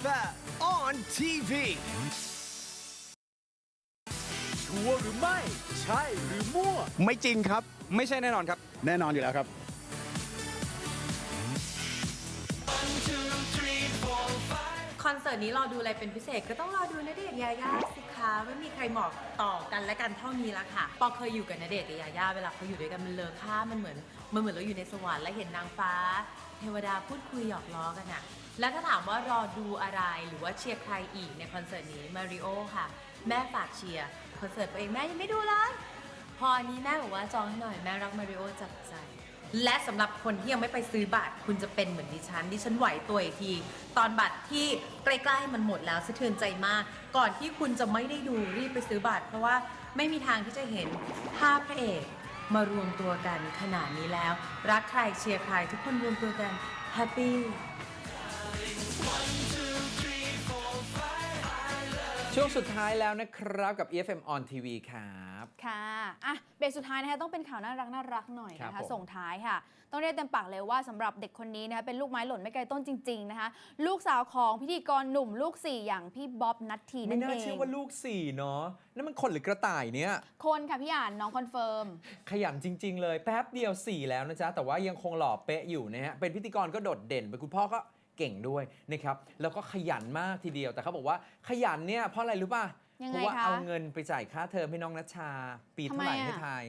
FM on TV ชัวร์หรือไม่ ใช่หรือมั่ว ไม่จริงครับ ไม่ใช่แน่นอนครับ แน่นอนอยู่แล้วครับ คอนเสิร์ตนี้รอดูอะไรเป็นพิเศษก็ต้องรอดูณเดชน์ยายาสิคะไม่มีใครเหมาะต่อกันและกันเท่านี้ละค่ะ ปอเคยอยู่กับณเดชน์กับยายาเวลาเขาอยู่ด้วยกันมันเลอค่ามันเหมือนมันเหมือนเราอยู่ในสวรรค์และเห็นนางฟ้า เทวดาพูดคุยหยอกล้อกันอะและถ้าถามว่ารอดูอะไรหรือว่าเชียร์ใครอีกในคอนเสิร์ตนี้มาริโอค่ะ แม่ฝากเชียร์คอนเสิร์ตตัวเองแม่ยังไม่ดูเลยพออันนี้แม่บอกว่าจองให้หน่อยแม่รักมาริโอจับใจ และสำหรับคนที่ยังไม่ไปซื้อบัตรคุณจะเป็นเหมือนดิฉันดิฉันไหวตัวอีกที ตอนบัตรที่ใกล้ๆมันหมดแล้วสะเทือนใจมาก ก่อนที่คุณจะไม่ได้ดูรีบไปซื้อบัตร เพราะว่าไม่มีทางที่จะเห็นภาพพระเอก มารวมตัวกันขนาดนี้แล้ว รักใครเชียร์ใครทุกคนรวมตัวกันแฮปปี้ช่วงสุดท้ายแล้วนะครับกับ EFM on TV ค่ะ ค่ะอะเบรกสุดท้ายนะคะต้องเป็นข่าวน่ารักน่ารักหน่อยนะครัคะ บผม ส่งท้ายค่ะ ต้องเรียกเต็มปากเลยว่าสำหรับเด็กคนนี้นะคะเป็นลูกไม้หล่นไม่ไกลต้นจริง ๆ นะคะ ลูกสาวของพิธีกรหนุ่มลูกสี่อย่างพี่บ๊อบนัททีไม่นั่นน่าเองเชื่อว่าลูกสี่เนาะนั่นมันคนหรือกระต่ายเนี่ย คนค่ะพี่อ่านน้องคอนเฟิร์ม ขยันจริง ๆ เลยแป๊บเดียว 4 แล้วนะจ๊ะ แต่ว่ายังคงหล่อเป๊ะอยู่นะฮะ เป็นพิธีกรก็โดดเด่น เป็นคุณพ่อก็เก่งด้วยนะครับ แล้วก็ขยันมากทีเดียวแต่เขาบอกว่าขยันเนี่ยเพราะอะไรรู้ป่ะ ยังเพไงราะว่าคะ เอาเงินไปจ่ายค่าเทอมให้น้องนัชชา ปีเท่าไหร่ทำไมอะ ให้ทาย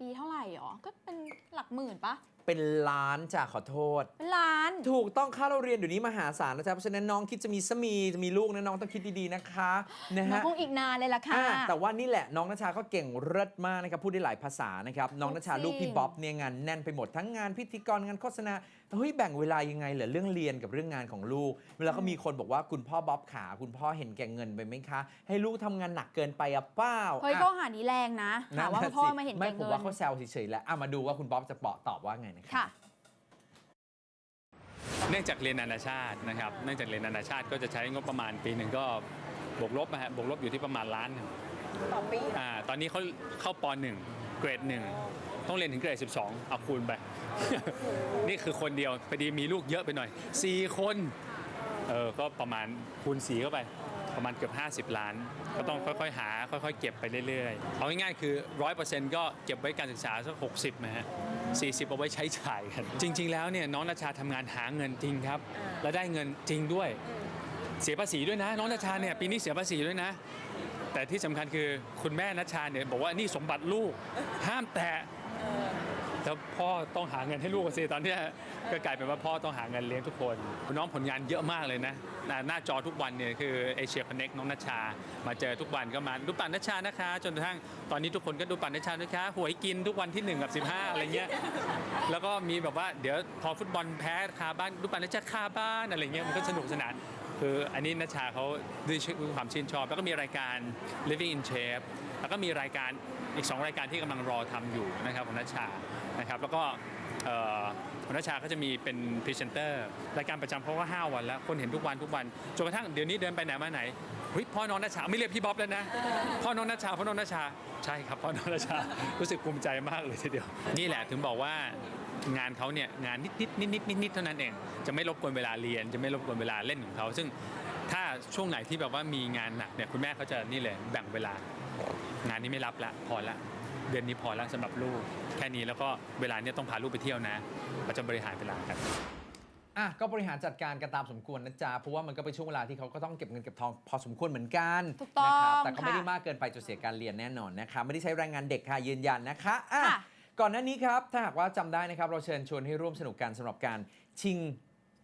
ปีเท่าไหร่หรอ ก็เป็นหลักหมื่นปะ เป็นล้านจ้ะขอโทษเป็นล้าน ถูกต้องค่าเราเรียนเดี๋ยวนี้มหาศาลนะจ๊ะเพราะฉะนั้นน้องคิดจะมีสามีจะมีลูกนะน้องต้องคิดดีๆนะคะนะน้องฮะ คงอีกนานเลยล่ะค่ะ อ่าแต่ว่านี่แหละน้องนัชชาก็เก่งเลิศมากนะครับพูดได้หลายภาษานะครับน้องนัชชาจริง ลูกพี่บ๊อบเนี่ยงานแน่นไปหมดทั้งงานพิธีกรงานโฆษณาแต่เฮ้ยแบ่งเวลายังไงเหรอเรื่องเรียนกับเรื่องงานของลูกเวลาก็มีคนบอกว่าคุณพ่อบ๊อบขาคุณพ่อเห็นแก่เงินไปไหมคะ ให้ลูกทำงานหนักเกินไปอะเปล่าเฮ้ยอะข้อหานี้แรงนะหาว่านั่นน่ะพ่อสิมาเห็นไม่แก่ผมเงิว่านเขาแซวเฉยๆแหล้วอะมาดูว่าคุณบ๊อบจะเปาะตอบว่าไงนะครับค่ะเนื่องจากเรียนนานาชาตินะครับ เนื่องจากเรียนนานาชาติก็จะใช้งบประมาณปีหนึ่งก็บวกลบนะฮะบวกลบอยู่ที่ประมาณล้านหนึ่งต่อปีอ่าตอนนี้เขาเข้าปหนึ่งเกรดหนึ่งต้องเรียนถึงเกรด 12 เอาคูณไป นี่คือคนเดียวพอดีมีลูกเยอะไปหน่อย 4 คน เออ ก็ประมาณคูณสีเข้าไป ประมาณเกือบ 50 ล้าน ก็ต้องค่อยๆ หา ค่อยๆ เก็บไปเรื่อยๆ เอาง่ายๆ คือ 100%ก็เก็บไว้การศึกษาสัก 60นะฮะ40 เอาไว้ใช้จ่ายกัน จริง ๆ แล้วเนี่ยน้องนาชาทำงานหาเงินจริงครับ แล้วได้เงินจริงด้วย เสียภาษีด้วยนะ น้องนาชาเนี่ยปีนี้เสียภาษีด้วยนะ แต่ที่สำคัญคือคุณแม่นัชชาเนี่ยบอกว่านี่สมบัติลูกห้ามแตะ แล้วพ่อต้องหาเงินให้ลูกสิตอนนี้ก็กลายเป็นว่าพ่อต้องหาเงินเลี้ยงทุกคนน้องผลงานเยอะมากเลยนะ หน้าจอทุกวันเนี่ยคือเอเชียคอนเน็กน้องนัชชา มาเจอทุกวันก็มาดูปั่นนัชชานะคะ จนกระทั่งตอนนี้ทุกคนก็ดูปั่นนัชชานะคะหวยกินทุกวันที่ 1 กับ 15 อะไรเงี้ยแล้วก็มีแบบว่าเดี๋ยวพอฟุตบอลแพ้คาบ้านดูปั่นนัชชาคาบ้านอะไรเงี้ยมันก็สนุกสนานคืออันนี้นัชชาเขาด้วยความชื่นชอบ แล้วก็มีรายการ living in shape แล้วก็มีรายการอีก 2 รายการที่กำลังรอทำอยู่นะครับของนัชชา นะครับแล้วก็เอ่อของนัชชาก็จะมีเป็นพรีเซนเตอร์รายการประจำเขาก็5วันแล้ว คนเห็นทุกวันทุกวันจนกระทั่งเดี๋ยวนี้เดินไปไหนมาไหนเฮ้ยพ่อน้องนัชชาไม่เรียกพี่บ๊อบแล้วนะพ่อน้องนัชชาพ่อน้องนัชชาใช่ครับพ่อน้องนัชชารู้สึกภูมิใจมากเลยทีเดียว นี่แหละถึงบอกว่างานเขาเนี่ยงานนิดนิดนิดนิดนิดนิดเท่านั้นเองจะไม่รบกวนเวลาเรียน จะไม่รบกวนเวลาเล่นของเขา ซึ่งถ้าช่วงไหนที่แบบว่ามีงานหนักเนี่ยคุณแม่เขาจะนี่เลยแบ่งเวลางานนี้ไม่รับละพอละ เดือนนี้พอละสำหรับลูก แค่นี้แล้วก็เวลาเนี่ยต้องพาลูกไปเที่ยวนะเราจะบริหารเวลากันอะก็บริหารจัดการกันตามสมควรนะจ๊ะเพราะว่ามันก็เป็นช่วงเวลาที่เขาก็ต้องเก็บเงินเก็บทองพอสมควรเหมือนกันถูกต้องนะครับแต่ก็ไม่ค่ะได้มากเกินไปจนเสียการเรียนแน่นอนนะคะไม่ได้ใช้แรงงานเด็กค่ะยืนยันนะคะอะค่ะ ก่อนหน้านี้ครับถ้าหากว่าจำได้นะครับเราเชิญชวนให้ร่วมสนุกกันสำหรับการชิง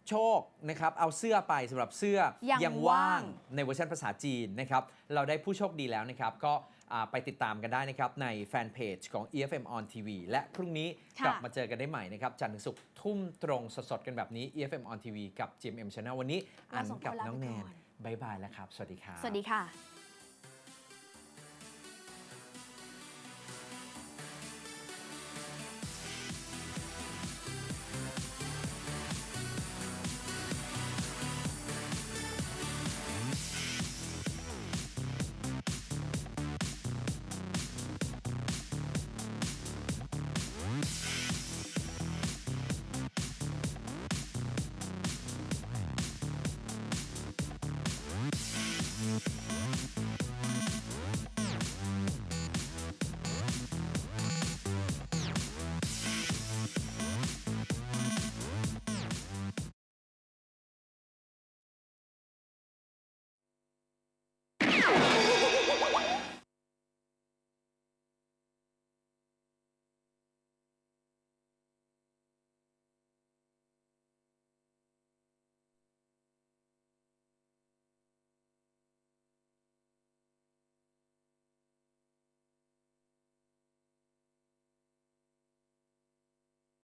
โชคนะครับเอาเสื้อไปสำหรับเสื้อยังว่าง ในเวอร์ชันภาษาจีนนะครับเราได้ผู้โชคดีแล้วนะครับก็อ่า ไปติดตามกันได้นะครับ ในแฟนเพจของ EFM on TV และพรุ่งนี้ค่ะกลับมาเจอกันได้ใหม่นะครับ จันทร์ถึงศุกร์ทุ่มตรงสดๆกันแบบนี้ EFM on TV กับ GMM Channel วันนี้อันกับน้องแนนบายบายแล้วครับ สวัสดีครับสวัสดีค่ะ